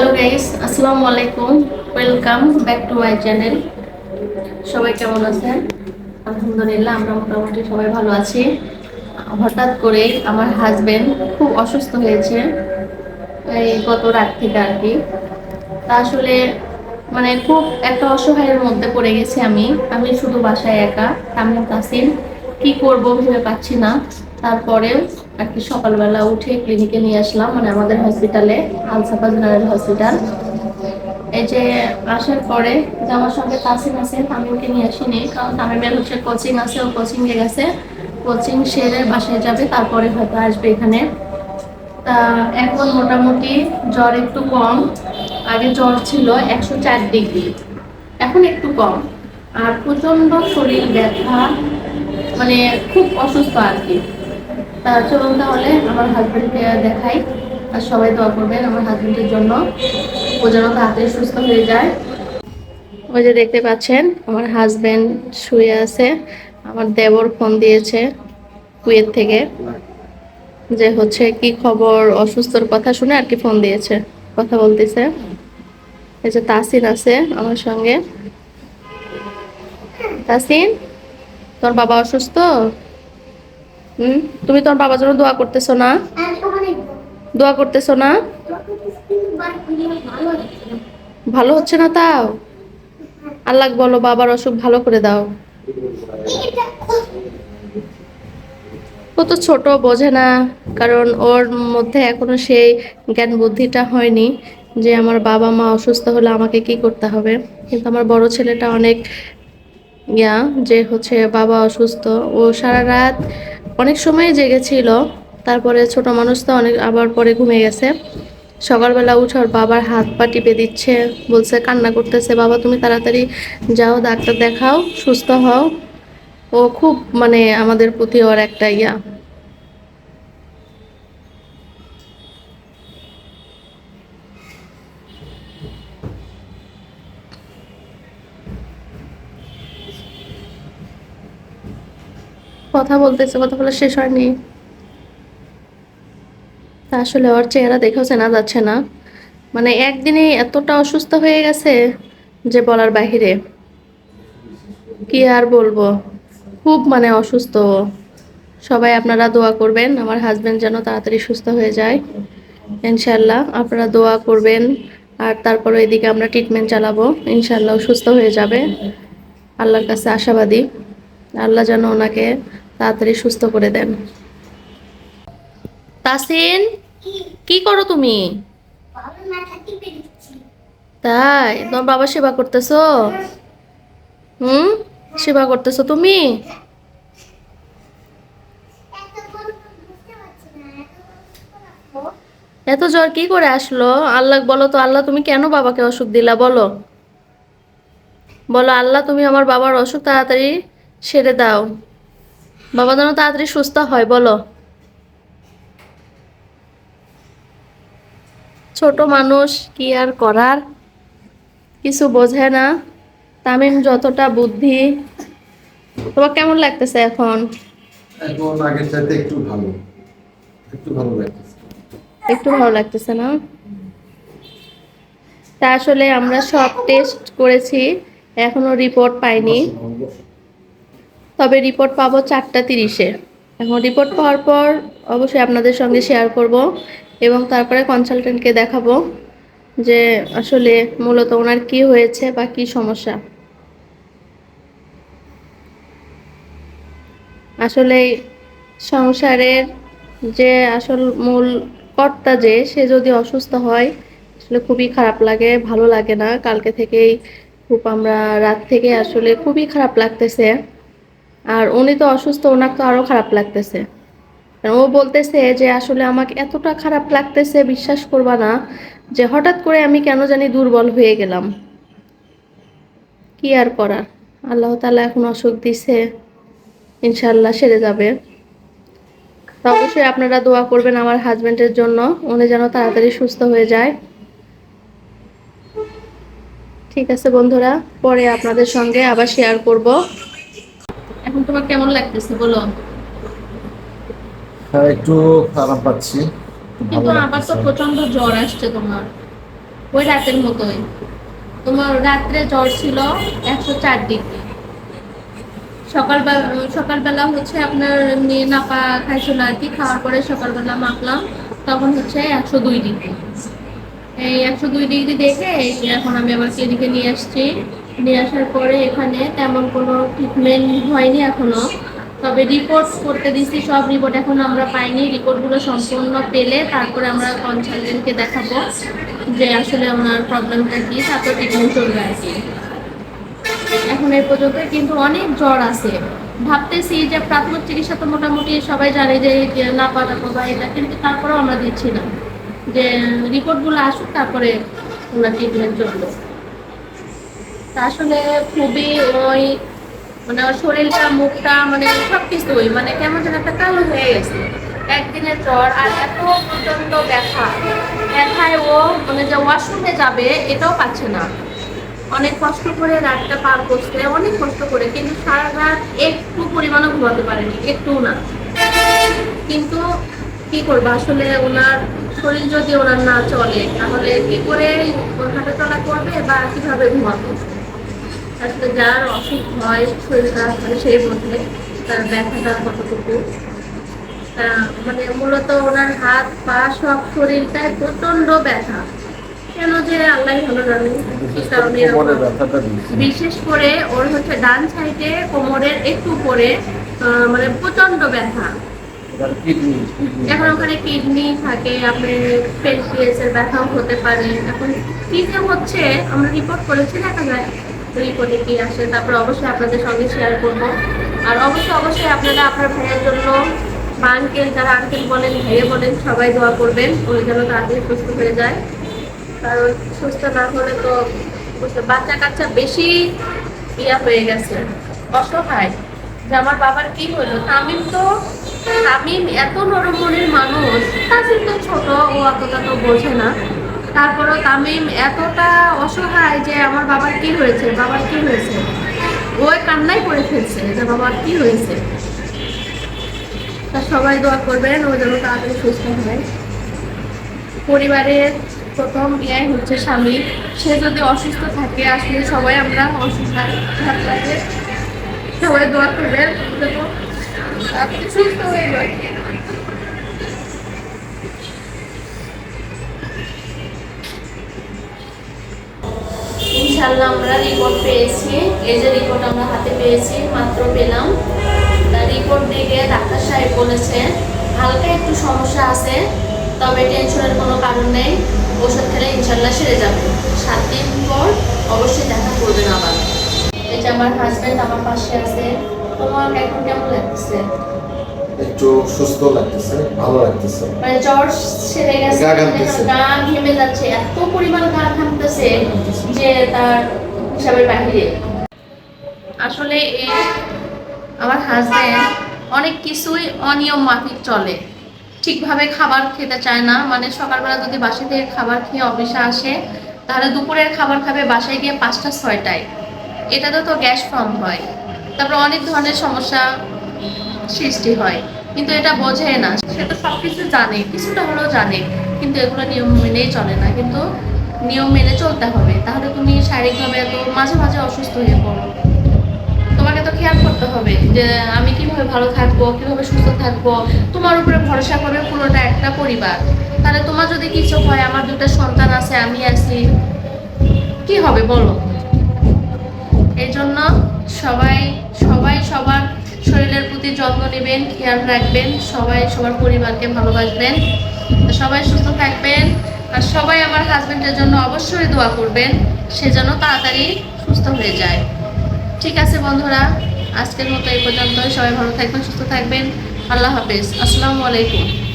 Hello guys আসসালামু আলাইকুম welcome back to my channel সবাই কেমন আছেন? আলহামদুলিল্লাহ, আমরা মোটামুটি সবাই ভালো আছি। হঠাৎ করে আমার হাজবেন্ড খুব অসুস্থ হয়েছে। এই গত রাত থেকে আর কি। তা আসলে মানে খুব একটা অসহায়ের মধ্যে পড়ে গেছি আমি। আমি শুধু বাসায় একা। আমি তাসিম কি করব ভেবে পাচ্ছি না। তারপরে আর কি সকালবেলা উঠে ক্লিনিকে নিয়ে আসলাম মানে আমাদের হসপিটালে আলসাফা জেনারেল হসপিটাল এই যে আসার পরে যে আমার সঙ্গে তাসিম আছে আমি ওকে নিয়ে আসিনি, কারণ তামিমের হচ্ছে কোচিং আছে, ও কোচিং এ গেছে। কোচিং সেরে বাসায় যাবে, তারপরে হয়তো আসবে এখানে। তা এখন মোটামুটি জ্বর একটু কম, আগে জ্বর ছিল একশো চার ডিগ্রি, এখন একটু কম। আর প্রচণ্ড শরীর ব্যথা মানে খুব অসুস্থ আর কি। তা চলুন তাহলে আমার হাজবেন্ডকে দেখাই আর সবাই দোয়া করবেন আমার হাজব্যান্ডের জন্য। ও যেন তাড়াতাড়ি সুস্থ হয়ে যায়। ওই যে দেখতে পাচ্ছেন, আমার হাজব্যান্ড শুয়ে আছে। আমার দেবর ফোন দিয়েছে কুয়েত থেকে। যে হচ্ছে কি খবর, অসুস্থর কথা শুনে আর কি ফোন দিয়েছে, কথা বলতেছে। এই যে তাসিন আছে আমার সঙ্গে। তাসিন তোর বাবা অসুস্থ? হুম? তুমি তোর বাবার জন্য দোয়া করতেছো না? দোয়া। করতেছো না? ভালো হচ্ছে না। তাও? আল্লাহ বলো বাবার অসুখ ভালো করে দাও। ও তো ছোট বোঝে না। কারণ ওর মধ্যে এখনও সেই জ্ঞান বুদ্ধিটা হয়নি যে আমার বাবা মা অসুস্থ হলে আমাকে কি করতে হবে। কিন্তু আমার বড় ছেলেটা অনেক ইয়া যে হচ্ছে বাবা অসুস্থ। ও সারা রাত অনেক সময় জেগেছিল তারপরে ছোট মানুষ তো অনেক আবার পরে ঘুমিয়ে গেছে। সকালবেলা উঠে ওর বাবার হাত পা টিপে দিচ্ছে, বলছে, কান্না করতেছে, বাবা, তুমি তাড়াতাড়ি যাও, ডাক্তার দেখাও, সুস্থ হও। ও খুব মানে আমাদের প্রতি ওর একটা ইয়া। কথা বলতেছে, কথা বলা শেষ হয়নি। আসলে ওর চেহারা দেখেও চেনা যাচ্ছে না। মানে একদিনে এতটা অসুস্থ হয়ে গেছে যে বলার বাহিরে। কি আর বলব? খুব মানে অসুস্থ সবাই আপনারা দোয়া করবেন, আমার হাজবেন্ড যেন তাড়াতাড়ি সুস্থ হয়ে যায়। ইনশাল্লাহ আপনারা দোয়া করবেন, আর তারপরে এদিকে আমরা ট্রিটমেন্ট চালাবো। ইনশাল্লাহ সুস্থ হয়ে যাবে। আল্লাহর কাছে আশাবাদী। আল্লাহ যেন ওনাকে তাড়াতাড়ি সুস্থ করে দেন। তাসিন কি করো তুমি? তাই, তোমার বাবা সেবা করতেছো? হুম? সেবা করতেছো তুমি? এত জ্বর কি করে আসলো? আল্লাহ, বলো তো, আল্লাহ তুমি কেন বাবাকে অসুখ দিলা? বলো। বলো, আল্লাহ তুমি আমার বাবার অসুখ তাড়াতাড়ি সেরে দাও। বাবা যেন তাড়াতাড়ি সুস্থ হয় বলো। ছোট মানুষ কি আর করার? কিছু বোঝে না। তামিম যতটা বুদ্ধি। তোমার কেমন লাগতেছে এখন? এখন আগের চাইতে একটু ভালো। একটু ভালো লাগতেছে। একটু ভালো লাগতেছে না? তা আসলে আমরা সব টেস্ট করেছি এখনও রিপোর্ট পাইনি। তবে রিপোর্ট পাবো চারটা তিরিশে। এখন রিপোর্ট পাওয়ার পর অবশ্যই আপনাদের সঙ্গে শেয়ার করব এবং তারপরে কনসালটেন্টকে দেখাবো যে আসলে মূলত ওনার কি হয়েছে বা কি সমস্যা। আসলে সংসারের যে আসল মূল কর্তা যে, সে যদি অসুস্থ হয়, আসলে খুবই খারাপ লাগে, ভালো লাগে না। কালকে থেকেই খুব আমরা, রাত থেকে আসলে খুবই খারাপ লাগতেছে। আর উনি তো অসুস্থ, ওনার তো আরও খারাপ লাগতেছে। ও বলতেছে যে, আসলে আমাকে এতটা খারাপ লাগতেছে, বিশ্বাস করবা না, যে হঠাৎ করে আমি কেন জানি দুর্বল হয়ে গেলাম। কি আর করার? আল্লাহ তালা এখন অসুখ দিছে ইনশাল্লাহ সেরে যাবে। অবশ্যই আপনারা দোয়া করবেন আমার হাজবেন্ডের জন্য, উনি যেন তাড়াতাড়ি সুস্থ হয়ে যায়। ঠিক আছে বন্ধুরা, পরে আপনাদের সঙ্গে আবার শেয়ার করব। এখন তোমার কেমন লাগতেছে বলো? হ্যাঁ একটু আরাম পাচ্ছি। কিন্তু আবার তো প্রচণ্ড জ্বর আসছে তোমার। ওই রাতের মতোই। তোমার রাত্রে জ্বর ছিল একশো চার ডিগ্রি। সকালবেলা সকালবেলা হচ্ছে আপনার এমনি নাপা খাইছিল আর কি খাওয়ার পরে সকালবেলা মাখলাম তখন হচ্ছে একশো দুই ডিগ্রি। এই একশো দুই ডিগ্রি দেখে এখন আমি আবার ক্লিনিকে নিয়ে আসছি। নিয়ে আসার পরে এখানে তেমন কোনো ট্রিটমেন্ট হয়নি এখনও। তবে রিপোর্ট করতে দিচ্ছি সব রিপোর্ট এখন আমরা পাইনি। রিপোর্টগুলো সম্পূর্ণ পেলে তারপরে আমরা কনসালটেন্টকে দেখাবো যে আসলে ওনার প্রবলেমটা কি, তারপর ট্রিটমেন্ট চলবে আর কি। এখন এই পর্যন্ত কিন্তু অনেক জ্বর আছে। ভাবতেছি যে প্রাথমিক চিকিৎসা তো মোটামুটি সবাই জানে যে না পাতা বা এটা, কিন্তু তারপরেও আমরা দিচ্ছি না। যে রিপোর্টগুলো আসুক, তারপরে ওনার ট্রিটমেন্ট চলবে। আসলে খুবই ওই মানে শরীরটা, মুখটা মানে সব কিছুই মানে কেমন যেন একটা কালো হয়ে গেছে। একদিনের জ্বর আর এত প্রচণ্ড ব্যথা। ব্যথায় ও মানে যে ওয়াশরুমে যাবে, এটাও পাচ্ছে না। অনেক কষ্ট করে রাতটা পার করছে, অনেক কষ্ট করে, কিন্তু সারা রাত একটু পরিমাণও ঘুমাতে পারেনি একটু না। কিন্তু কি করব, আসলে ওনার শরীর যদি ওনার না চলে, তাহলে কি করে হাঁটা চলা করবে বা কীভাবে ঘুমাবে? আসলে যার অসুখ হয় শরীর খারাপ হয় সেই মধ্যে তার ব্যথাটা কতটুকু? মানে মূলত ওনার হাত পা সব শরীরটায় প্রচণ্ড ব্যথা। কেন যে আল্লাহ ভালো জানে কি কারণে বিশেষ করে ওর হচ্ছে ডান সাইডে কোমরের একটু উপরে আহ, মানে প্রচণ্ড ব্যথা। এখন ওখানে কিডনি থাকে আপনার পেনক্রিয়াসের ব্যথাও হতে পারে। এখন কি যে হচ্ছে আমরা রিপোর্ট করেছি দেখা যায় রিপোর্টে কি আসে, তারপর অবশ্যই আপনাদের সঙ্গে শেয়ার করব। আর অবশ্যই অবশ্যই আপনারা আপনার ভাইয়ের জন্য বা আঙ্কেল যারা আঙ্কেল বলেন ভাইয়ে বলেন, সবাই দোয়া করবেন ওই যেন তাড়াতাড়ি সুস্থ হয়ে যায়। কারণ সুস্থ না হলে তো বুঝতে বাচ্চা কাচ্চা বেশি ইয়া হয়ে গেছে, অসহায়। যে আমার বাবার কি হলো? তামিম তো তামিম এত নরম মনের মানুষ তাসিম তো ছোট, ও অতটা তো বোঝে না। তারপরেও তামিম এতটা অসহায় যে আমার বাবার কি হয়েছে, বাবার কি হয়েছে? ওই কান্নাই করে ফেলছে যে বাবার কি হয়েছে। তা সবাই দোয়া করবেন, ও যেন তাড়াতাড়ি সুস্থ হয়। পরিবারের প্রথম ইয়াই হচ্ছে স্বামী। সে যদি অসুস্থ থাকে, আসলে সবাই আমরা অসুস্থ থাকে সবাই দোয়া করবেন। সুস্থ হয়ে যায়। ইনশাল্লাহ আমরা রিপোর্ট পেয়েছি। এই যে রিপোর্ট আমরা হাতে পেয়েছি, মাত্র পেলাম। তা রিপোর্ট দেখে ডাক্তার সাহেব বলেছে, হালকা একটু সমস্যা আছে, তবে টেনশনের কোনো কারণ নেই। ওষুধ খেলে ইনশাল্লাহ সেরে যাবে। সাত দিন পর অবশ্যই দেখা করবেন আবার। এই যে আমার হাজব্যান্ড আমার পাশে আছে। তোমার এখন কেমন লাগতেছে একটু সুস্থ লাগতেছে ভালো লাগতেছে। মানে জ্বর সেরে গেছে গা। গা ঘেমে যাচ্ছে এত পরিমাণ গা ঘামতেছে যে তার হিসাবের বাহিরে আসলে আমার হাজব্যান্ড অনেক কিছুই অনিয়ম মাফিক চলে। ঠিকভাবে খাবার খেতে চায় না মানে সকালবেলা যদি বাসা থেকে খাবার খেয়ে অফিসে আসে তাহলে দুপুরের খাবার খাবে বাসায় গিয়ে পাঁচটা ছয়টায়। এটাতে তো গ্যাস ফর্ম হয়। তারপর অনেক ধরনের সমস্যা। সৃষ্টি হয়। কিন্তু এটা বোঝে না। সে তো সব কিছু জানে, কিছুটা হলেও জানে। কিন্তু এগুলো নিয়ম মেনেই চলে না। কিন্তু নিয়ম মেনে চলতে হবে। তাহলে তুমি শারীরিকভাবে এত মাঝে মাঝে অসুস্থ হয়ে পড়ো। তোমাকে তো খেয়াল করতে হবে যে আমি কীভাবে ভালো থাকব, কীভাবে সুস্থ থাকব। তোমার উপরে ভরসা করবে পুরোটা একটা পরিবার। তাহলে তোমার যদি কিছু হয়, আমার দুটো সন্তান আছে, আমি আছি। কি হবে বলো? এই জন্য সবাই সবাই সবার শরীরের প্রতি যত্ন নেবেন, খেয়াল রাখবেন, সবাই সবার পরিবারকে ভালোবাসবেন। সবাই সুস্থ থাকবেন। আর সবাই আমার হাজবেন্ডের জন্য অবশ্যই দোয়া করবেন, সে যেন তাড়াতাড়ি সুস্থ হয়ে যায়। ঠিক আছে বন্ধুরা, আজকের মতো এই পর্যন্ত সবাই ভালো থাকবেন, সুস্থ থাকবেন। আল্লাহ হাফেজ। আসসালামু আলাইকুম।